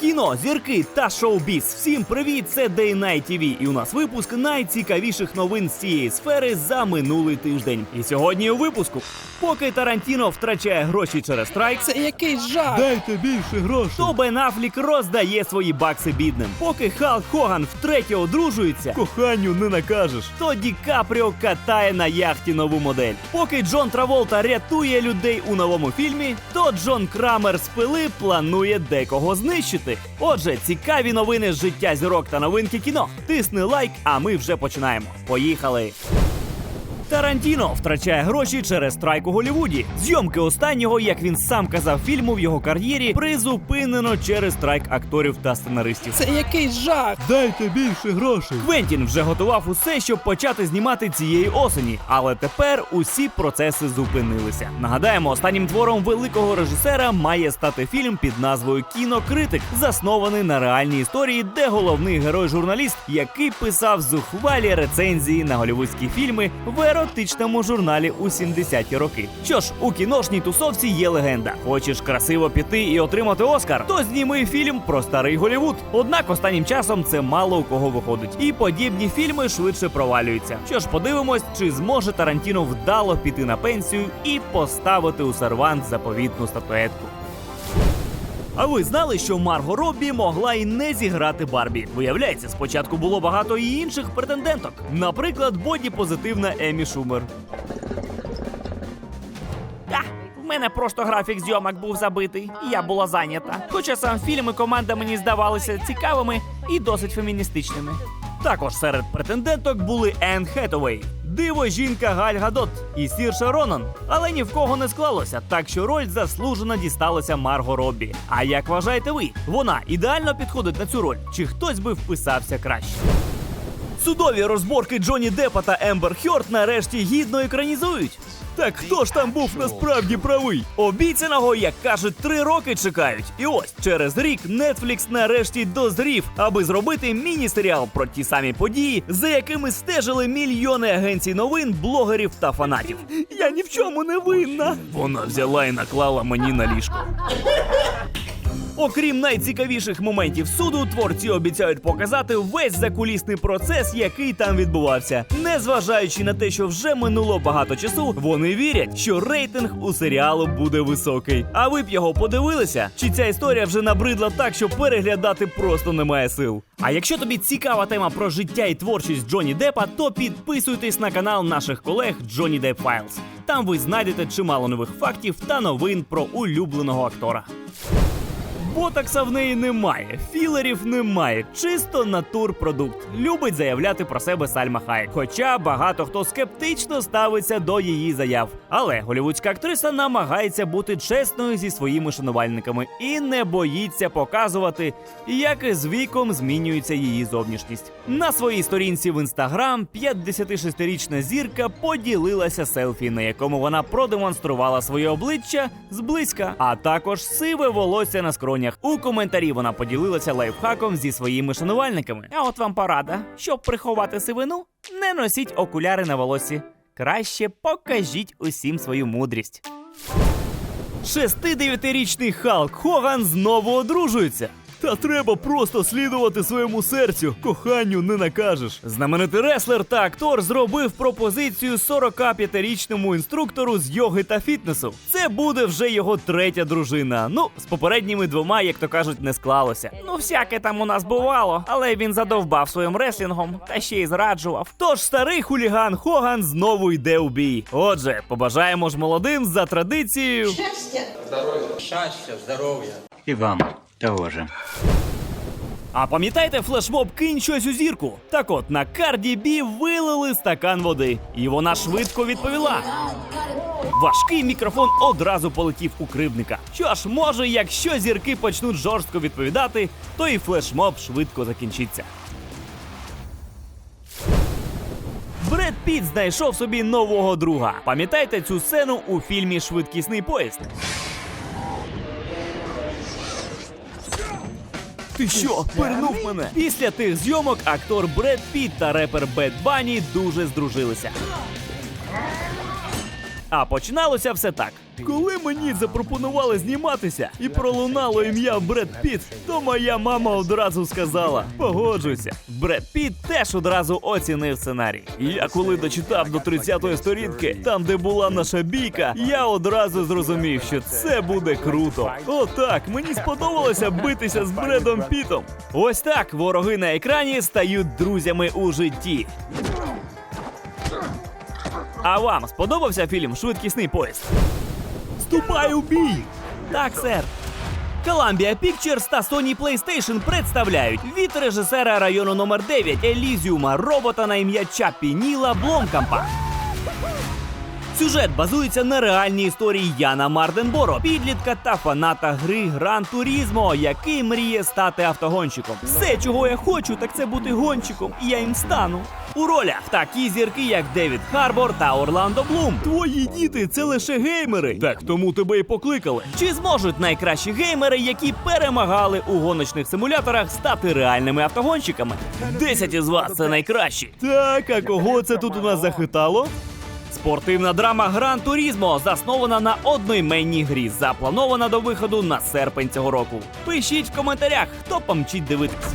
Кіно, зірки та шоу-біз. Всім привіт! Це Day Night TV. І у нас випуск найцікавіших новин з цієї сфери за минулий тиждень. І сьогодні у випуску, поки Тарантіно втрачає гроші через страйк, Це якийсь жах. Дайте більше грошей. то Бен Афлік роздає свої бакси бідним. Поки Халк Хоган втретє одружується, Коханню не накажеш. то Ді Капріо катає на яхті нову модель. Поки Джон Траволта рятує людей у новому фільмі, то Джон Крамер з пили планує декого знищити. Отже, цікаві новини з життя зірок та новинки кіно. Тисни лайк, а ми вже починаємо. Поїхали! Тарантіно втрачає гроші через страйк у Голлівуді. Зйомки останнього, як він сам казав фільму в його кар'єрі, призупинено через страйк акторів та сценаристів. Це якийсь жах. Дайте більше грошей. Квентін вже готував усе, щоб почати знімати цієї осені, але тепер усі процеси зупинилися. Нагадаємо, останнім твором великого режисера має стати фільм під назвою Кінокритик, заснований на реальній історії, де головний герой журналіст, який писав зухвалі рецензії на голівудські фільми в еротичному журналі у 70-ті роки. Що ж, у кіношній тусовці є легенда: хочеш красиво піти і отримати Оскар, то зніми фільм про старий Голівуд. Однак останнім часом це мало у кого виходить, і подібні фільми швидше провалюються. Що ж, подивимось, чи зможе Тарантіно вдало піти на пенсію і поставити у сервант заповітну статуетку. А ви знали, що Марго Роббі могла і не зіграти Барбі? Виявляється, спочатку було багато і інших претенденток. Наприклад, боді-позитивна Емі Шумер. Та, в мене просто графік зйомок був забитий, і я була зайнята. Хоча сам фільм і команда мені здавалися цікавими і досить феміністичними. Також серед претенденток були Енн Хетовей, диво жінка Галь Гадот і Сірша Ронан. Але ні в кого не склалося, так що роль заслужено дісталася Марго Роббі. А як вважаєте ви, вона ідеально підходить на цю роль? Чи хтось би вписався краще? Судові розборки Джонні Деппа та Ембер Хьорд нарешті гідно екранізують. Так хто ж там був насправді правий? Обіцяного, як кажуть, три роки чекають. І ось через рік Netflix нарешті дозрів, аби зробити міні-серіал про ті самі події, за якими стежили мільйони агенцій новин, блогерів та фанатів. Я ні в чому не винна. Вона взяла і наклала мені на ліжко. Окрім найцікавіших моментів суду, творці обіцяють показати весь закулісний процес, який там відбувався. Незважаючи на те, що вже минуло багато часу, вони вірять, що рейтинг у серіалу буде високий. А ви б його подивилися? Чи ця історія вже набридла так, що переглядати просто немає сил? А якщо тобі цікава тема про життя і творчість Джонні Деппа, то підписуйтесь на канал наших колег Johnny Depp Files. Там ви знайдете чимало нових фактів та новин про улюбленого актора. Ботокса в неї немає, філерів немає, чисто натурпродукт. Любить заявляти про себе Сальма Хайек. Хоча багато хто скептично ставиться до її заяв. Але голівудська актриса намагається бути чесною зі своїми шанувальниками і не боїться показувати, як із віком змінюється її зовнішність. На своїй сторінці в інстаграм 56-річна зірка поділилася селфі, на якому вона продемонструвала своє обличчя зблизька, а також сиве волосся на скронях. У коментарі вона поділилася лайфхаком зі своїми шанувальниками. А от вам порада, щоб приховати сивину, не носіть окуляри на волосі. Краще покажіть усім свою мудрість. 6-9-річний Халк Хоган знову одружується. Та треба просто слідувати своєму серцю. Коханню не накажеш. Знаменитий реслер та актор зробив пропозицію 45-річному інструктору з йоги та фітнесу. Це буде вже його третя дружина. Ну, з попередніми двома, як то кажуть, не склалося. Ну, всяке там у нас бувало, але він задовбав своїм реслінгом та ще й зраджував. Тож старий хуліган Хоган знову йде у бій. Отже, побажаємо ж молодим за традицією. Щастя, здоров'я. И вам того же. А пам'ятаєте флешмоб кинь щось у зірку? Так от на Карді Бі вилили стакан води, і вона швидко відповіла. Важкий мікрофон одразу полетів у кривдника. Що ж, може, якщо зірки почнуть жорстко відповідати, то і флешмоб швидко закінчиться. Бред Піт знайшов собі нового друга. Пам'ятаєте цю сцену у фільмі Швидкісний поїзд? Ти що, пернув мене? Після тих зйомок актор Бред Піт та репер Бет Бані дуже здружилися. А починалося все так. Коли мені запропонували зніматися і пролунало ім'я Бред Піт, То моя мама одразу сказала: погоджуйся. Бред Піт теж одразу оцінив сценарій. Я коли дочитав до 30-ї сторінки, там де була наша бійка, я одразу зрозумів, що це буде круто. Отак, мені сподобалося битися з Бредом Пітом. Ось так вороги на екрані стають друзями у житті. А вам сподобався фільм Швидкісний поїзд? Ступай у бій! Так, сер. Columbia Pictures та Sony PlayStation представляють від режисера району номер 9 Елізіума робота на ім'я Чаппі Ніла Бломкампа. Сюжет базується на реальній історії Яна Марденборо, підлітка та фаната гри Гран Турізмо, який мріє стати автогонщиком. Все, чого я хочу, так це бути гонщиком, і я їм стану. У ролях такі зірки, як Девід Харбор та Орландо Блум. Твої діти це лише геймери. Так тому тебе і покликали. Чи зможуть найкращі геймери, які перемагали у гоночних симуляторах, стати реальними автогонщиками? Десять із вас це найкращі. Так, а кого це тут у нас захитало? Спортивна драма Гран Турізмо заснована на одноіменній грі, запланована до виходу на серпень цього року. Пишіть в коментарях, хто помчить дивитись.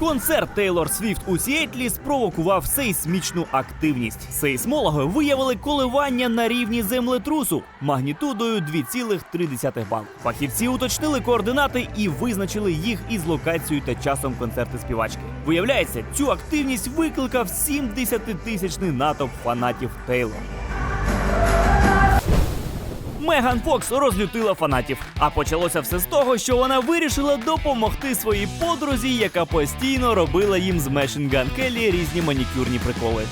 Концерт Тейлор Свіфт у Сіетлі спровокував сейсмічну активність. Сейсмологи виявили коливання на рівні землетрусу магнітудою 2,3 бал. Фахівці уточнили координати і визначили їх із локацією та часом концерту співачки. Виявляється, цю активність викликав 70-тисячний натовп фанатів Тейлор. Меган Фокс розлютила фанатів. А почалося все з того, що вона вирішила допомогти своїй подрузі, яка постійно робила їм з Мешінган Келлі різні манікюрні приколи.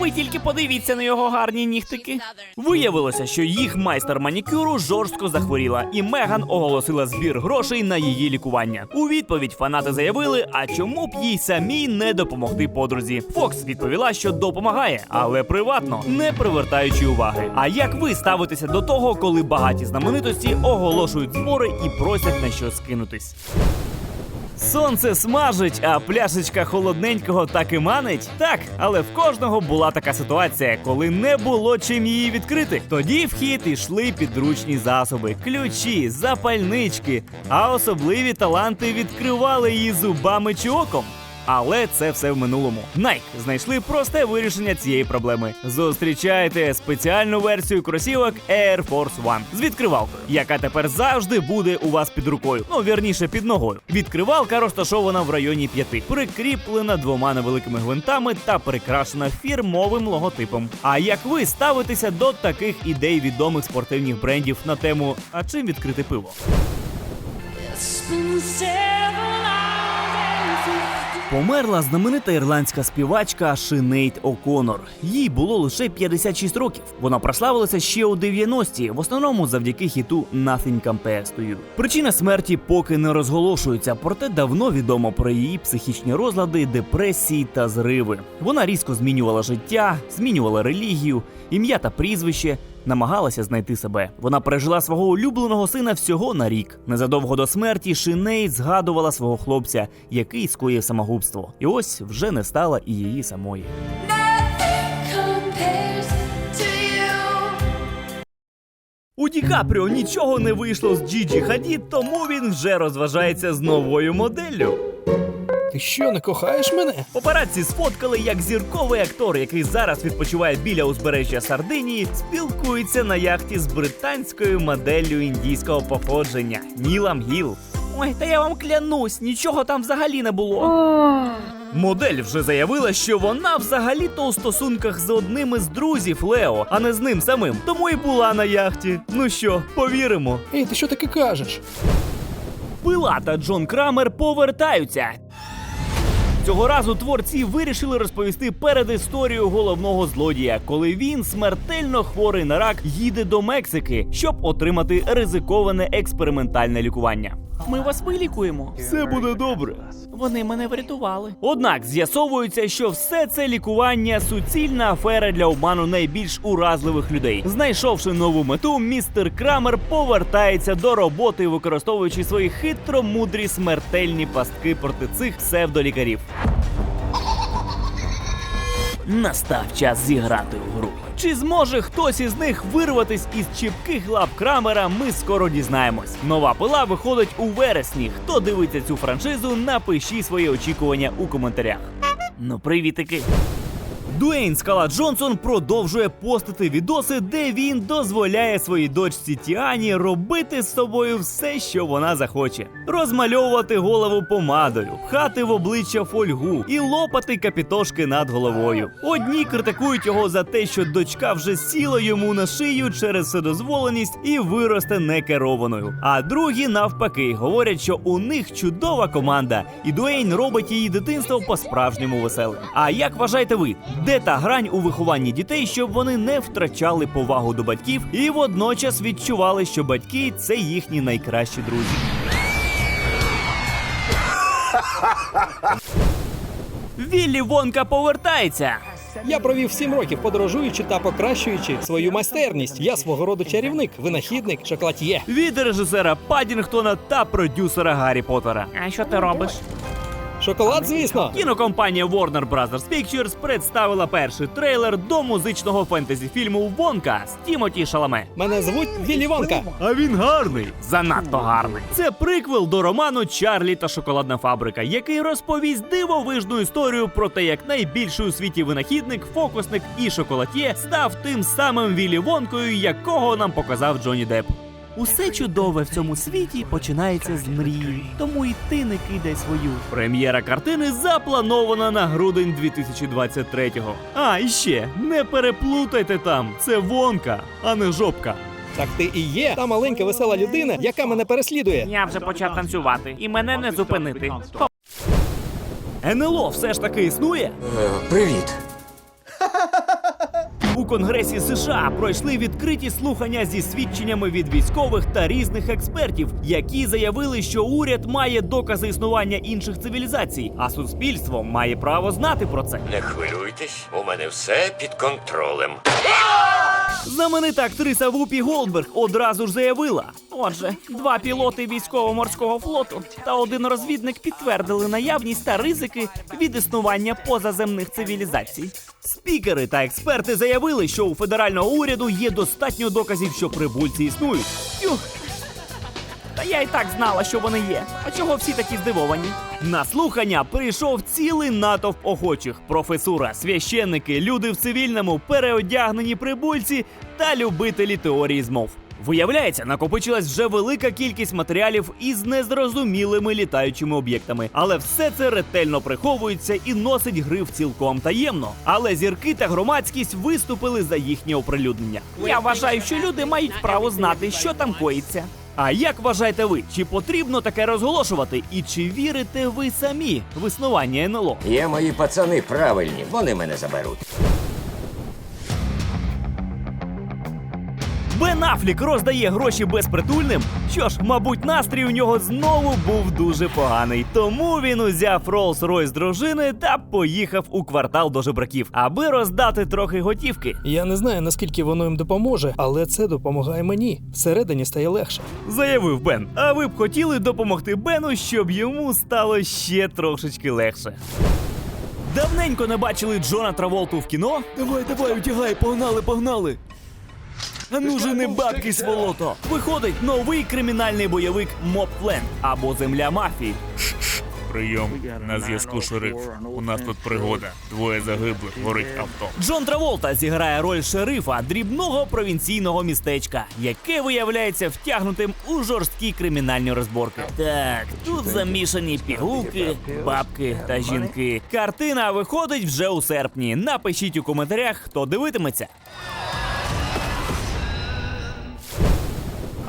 Ви тільки подивіться на його гарні нігтики. Виявилося, що їх майстер манікюру жорстко захворіла, і Меган оголосила збір грошей на її лікування. У відповідь фанати заявили: а чому б їй самій не допомогти подрузі? Фокс відповіла, що допомагає, але приватно, не привертаючи уваги. А як ви ставитеся до того, коли багаті знаменитості оголошують збори і просять на що скинутись? Сонце смажить, а пляшечка холодненького так і манить. Так, але в кожного була така ситуація, коли не було чим її відкрити. Тоді в хід ішли підручні засоби, ключі, запальнички, а особливі таланти відкривали її зубами чи оком. Але це все в минулому. Nike знайшли просте вирішення цієї проблеми. Зустрічайте спеціальну версію кросівок Air Force One з відкривалкою, яка тепер завжди буде у вас під рукою. Ну вірніше під ногою. Відкривалка розташована в районі п'яти, прикріплена двома невеликими гвинтами та прикрашена фірмовим логотипом. А як ви ставитеся до таких ідей відомих спортивних брендів на тему А чим відкрити пиво? Померла знаменита ірландська співачка Шинейт О'Конор. Їй було лише 56 років. Вона прославилася ще у 90-ті, в основному завдяки хіту Nothing Compares to You. Причина смерті поки не розголошується, проте давно відомо про її психічні розлади, депресії та зриви. Вона різко змінювала життя, змінювала релігію, ім'я та прізвище. Намагалася знайти себе. Вона пережила свого улюбленого сина всього на рік. Незадовго до смерті Шиней згадувала свого хлопця, який скоїв самогубство. І ось вже не стала і її самої. У Ді Капріо нічого не вийшло з Джіджі Хадід, тому він вже розважається з новою моделлю. Ти що, не кохаєш мене? Папараці сфоткали, як зірковий актор, який зараз відпочиває біля узбережжя Сардинії, спілкується на яхті з британською моделлю індійського походження Нілам Гіл. Ой, та я вам клянусь, нічого там взагалі не було. Модель вже заявила, що вона взагалі-то у стосунках з одним із друзів Лео, а не з ним самим. Тому і була на яхті. Ну що, повіримо. Ей, ти що таке кажеш? Пила та Джон Крамер повертаються. Цього разу творці вирішили розповісти перед історію головного злодія, коли він смертельно хворий на рак їде до Мексики, щоб отримати ризиковане експериментальне лікування. Ми вас вилікуємо. Все буде добре. Вони мене врятували. Однак з'ясовується, що все це лікування суцільна афера для обману найбільш уразливих людей. Знайшовши нову мету, містер Крамер повертається до роботи, використовуючи свої хитромудрі смертельні пастки проти цих псевдолікарів. Настав час зіграти у гру. Чи зможе хтось із них вирватись із чіпких лап Крамера, ми скоро дізнаємось. Нова пила виходить у вересні. Хто дивиться цю франшизу, напишіть свої очікування у коментарях. Ну, привітики! Дуейн Скала Джонсон продовжує постити відоси, де він дозволяє своїй дочці Тіані робити з собою все, що вона захоче: розмальовувати голову помадою, пхати в обличчя фольгу і лопати капітошки над головою. Одні критикують його за те, що дочка вже сіла йому на шию через вседозволеність і виросте некерованою. А другі, навпаки, говорять, що у них чудова команда, і Дуейн робить її дитинство по-справжньому веселим. А як вважаєте ви, де та грань у вихованні дітей, щоб вони не втрачали повагу до батьків і водночас відчували, що батьки це їхні найкращі друзі? Віллі Вонка повертається. Я провів сім років подорожуючи та покращуючи свою майстерність. Я свого роду чарівник, винахідник, шоколад'є. від режисера Падінгтона та продюсера Гаррі Поттера. А що ти робиш? Шоколад, звісно. Кінокомпанія Warner Bros. Pictures представила перший трейлер до музичного фентезі-фільму Вонка з Тімоті Шаламе. Мене звуть Віллі Вонка. А він гарний, занадто гарний. Це приквел до роману Чарлі та шоколадна фабрика, який розповість дивовижну історію про те, як найбільший у світі винахідник, фокусник і шоколад'є став тим самим Віллі Вонкою, якого нам показав Джонні Депп. Усе чудове в цьому світі починається з мрії, тому і ти не кидай свою. Прем'єра картини запланована на грудень 2023-го. А, і ще не переплутайте там, це вонка, а не жопка. Так ти і є та маленька весела людина, яка мене переслідує. Я вже почав танцювати, і мене не зупинити. НЛО все ж таки існує? Привіт. У Конгресі США пройшли відкриті слухання зі свідченнями від військових та різних експертів, які заявили, що уряд має докази існування інших цивілізацій, а суспільство має право знати про це. Не хвилюйтесь, у мене все під контролем. Знаменита актриса Вупі Голдберг одразу ж заявила: отже, два пілоти військово-морського флоту та один розвідник підтвердили наявність та ризики від існування позаземних цивілізацій. Спікери та експерти заявили, що у федерального уряду є достатньо доказів, що прибульці існують. Юх. Та я і так знала, що вони є. А чого всі такі здивовані? На слухання прийшов цілий натовп охочих: професура, священники, люди в цивільному, переодягнені прибульці та любителі теорії змов. Виявляється, накопичилась вже велика кількість матеріалів із незрозумілими літаючими об'єктами, але все це ретельно приховується і носить гриф цілком таємно. Але зірки та громадськість виступили за їхнє оприлюднення. Я вважаю, що люди мають право знати, що там коїться. А як вважаєте ви, чи потрібно таке розголошувати? І чи вірите ви самі в існування НЛО? Є мої пацани правильні, вони мене заберуть. Бен Афлік роздає гроші безпритульним. Що ж, мабуть, настрій у нього знову був дуже поганий. Тому він узяв Rolls-Royce дружини та поїхав у квартал до жебраків, аби роздати трохи готівки. Я не знаю, наскільки воно їм допоможе, але це допомагає мені. Всередині стає легше. Заявив Бен. А ви б хотіли допомогти Бену, щоб йому стало ще трошечки легше. Давненько не бачили Джона Траволту в кіно? Давай, давай, утягай, погнали, погнали. Ну жени бабки сволото. Виходить новий кримінальний бойовик Мобленд або Земля мафії. Прийом на зв'язку шериф. У нас тут пригода. Двоє загиблих, горить авто. Джон Траволта зіграє роль шерифа дрібного провінційного містечка, яке виявляється втягнутим у жорсткі кримінальні розборки. Так, тут замішані пігулки, бабки та жінки. Картина виходить вже у серпні. Напишіть у коментарях, хто дивитиметься.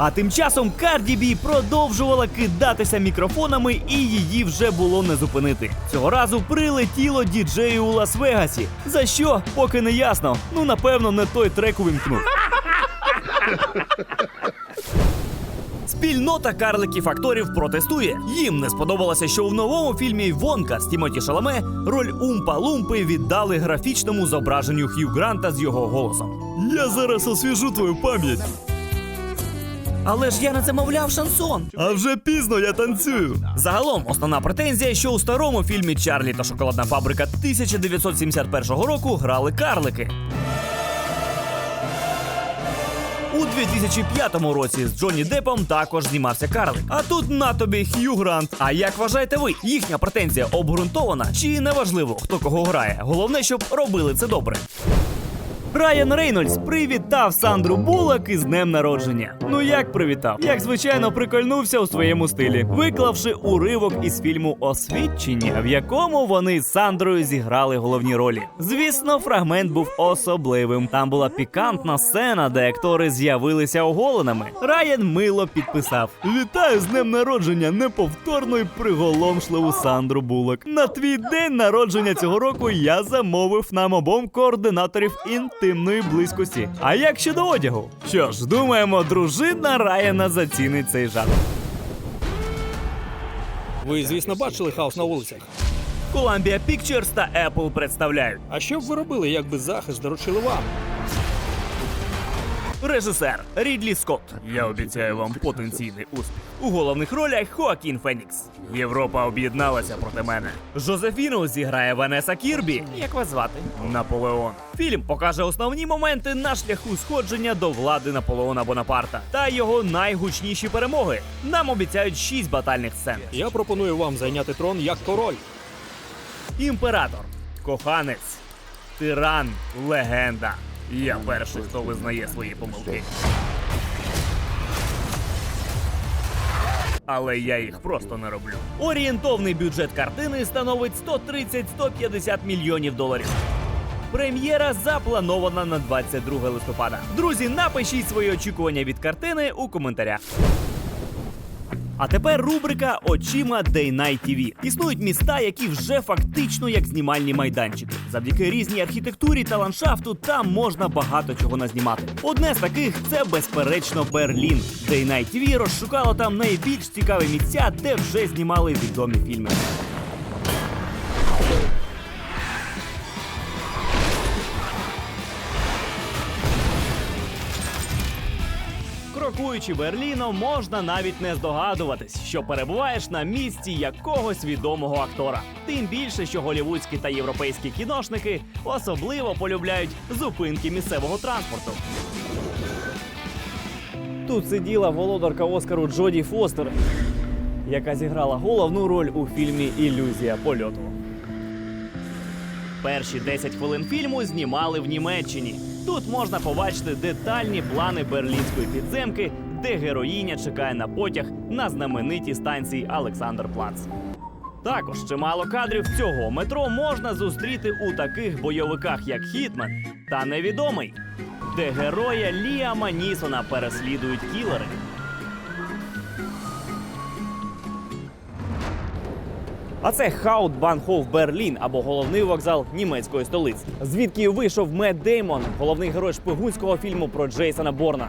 А тим часом Карді Бі продовжувала кидатися мікрофонами, і її вже було не зупинити. Цього разу прилетіло діджею у Лас-Вегасі. За що, поки не ясно. Ну напевно, не той трек увімкнув. Спільнота карликів акторів протестує. Їм не сподобалося, що в новому фільмі Вонка з Тімоті Шаламе роль Умпа Лумпи віддали графічному зображенню Хью Гранта з його голосом. Я зараз освіжу твою пам'ять. Але ж я не замовляв шансон. А вже пізно я танцюю. Загалом, основна претензія, що у старому фільмі Чарлі та шоколадна фабрика 1971 року грали карлики. У 2005 році з Джонні Деппом також знімався карлик. А тут на тобі Хью Грант. А як вважаєте ви, їхня претензія обґрунтована чи неважливо, хто кого грає? Головне, щоб робили це добре. Райан Рейнольдс привітав Сандру Булак із днем народження. Ну як привітав? Як звичайно прикольнувся у своєму стилі, виклавши уривок із фільму Освідчення, в якому вони з Сандрою зіграли головні ролі. Звісно, фрагмент був особливим. Там була пікантна сцена, де актори з'явилися оголеними. Райан мило підписав: Вітаю з днем народження неповторну і приголомшливу Сандру Булак. На твій день народження цього року я замовив нам обом координаторів інтимної близькості. А як щодо одягу? Що ж, думаємо, дружина Райана зацінить цей жанр. Ви, звісно, бачили хаос на вулицях. Columbia Pictures та Apple представляють А що б ви робили, якби захист доручили вам? Режисер Рідлі Скотт. Я обіцяю вам потенційний успіх. У головних ролях Хоакін Фенікс. Європа об'єдналася проти мене. Жозефіну зіграє Ванеса Кірбі. Як вас звати? Наполеон. Фільм покаже основні моменти на шляху сходження до влади Наполеона Бонапарта та його найгучніші перемоги. Нам обіцяють шість батальних сцен. Я пропоную вам зайняти трон як король. Імператор, коханець, тиран, легенда. Я перший, хто визнає свої помилки. Але я їх просто не роблю. Орієнтовний бюджет картини становить 130-150 мільйонів доларів. Прем'єра запланована на 22 листопада. Друзі, напишіть свої очікування від картини у коментарях. А тепер рубрика Очима Night TV. Існують міста, які вже фактично як знімальні майданчики. Завдяки різній архітектурі та ландшафту там можна багато чого назнімати. Одне з таких це безперечно Берлін. Night TV розшукало там найбільш цікаві місця, де вже знімали відомі фільми. Крокуючи Берліном, можна навіть не здогадуватись, що перебуваєш на місці якогось відомого актора. Тим більше, що голівудські та європейські кіношники особливо полюбляють зупинки місцевого транспорту. Тут сиділа володарка Оскару Джоді Фостер, яка зіграла головну роль у фільмі Ілюзія польоту. Перші 10 хвилин фільму знімали в Німеччині. Тут можна побачити детальні плани берлінської підземки, де героїня чекає на потяг на знаменитій станції Олександр Плац. Також чимало кадрів цього метро можна зустріти у таких бойовиках, як Хітмен та Невідомий, де героя Ліама Нісона переслідують кілери. А це Хаутбанхоф Берлін або головний вокзал німецької столиці, звідки вийшов Мед Деймон, головний герой шпигунського фільму про Джейсона Борна.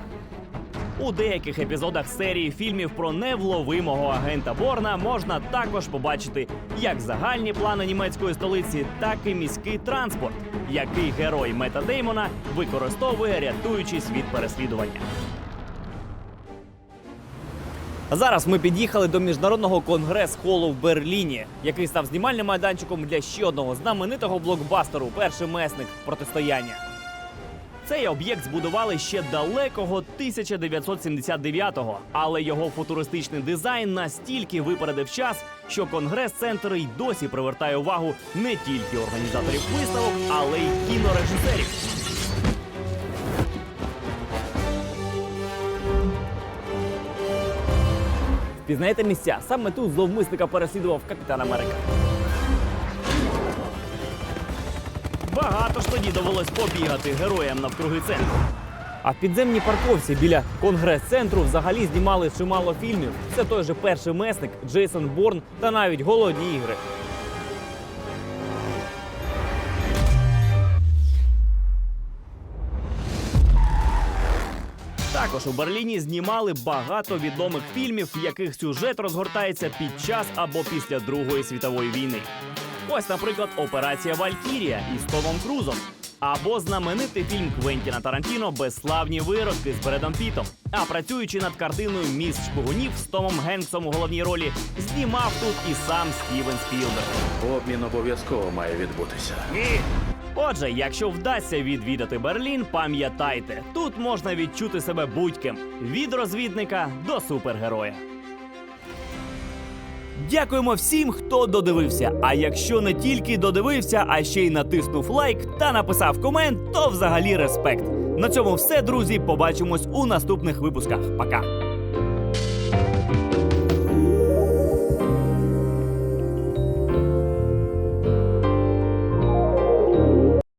У деяких епізодах серії фільмів про невловимого агента Борна можна також побачити як загальні плани німецької столиці, так і міський транспорт, який герой Мета Деймона використовує, рятуючись від переслідування. Зараз ми під'їхали до міжнародного конгрес-холу в Берліні, який став знімальним майданчиком для ще одного знаменитого блокбастеру Перший месник протистояння. Цей об'єкт збудували ще далекого 1979-го, але його футуристичний дизайн настільки випередив час, що конгрес-центр й досі привертає увагу не тільки організаторів виставок, але й кінорежисерів. Пізнаєте місця? Саме тут зловмисника переслідував капітан Америка. Багато ж тоді довелось побігати героям навкруги центру. А в підземній парковці біля конгрес-центру взагалі знімали чимало фільмів. Це той же перший месник, Джейсон Борн та навіть голодні ігри. Також у Берліні знімали багато відомих фільмів, в яких сюжет розгортається під час або після Другої світової війни. Ось, наприклад, операція Валькірія із Томом Крузом. Або знаменитий фільм Квентіна Тарантіно Безславні виродки з Бредом Пітом. А працюючи над картиною Міст шпигунів з Томом Генксом у головній ролі, знімав тут і сам Стівен Спілберг. Обмін обов'язково має відбутися. Отже, якщо вдасться відвідати Берлін, пам'ятайте, тут можна відчути себе будь-ким від розвідника до супергероя. Дякуємо всім, хто додивився. А якщо не тільки додивився, а ще й натиснув лайк та написав комент, то взагалі респект. На цьому все, друзі. Побачимось у наступних випусках. Пока.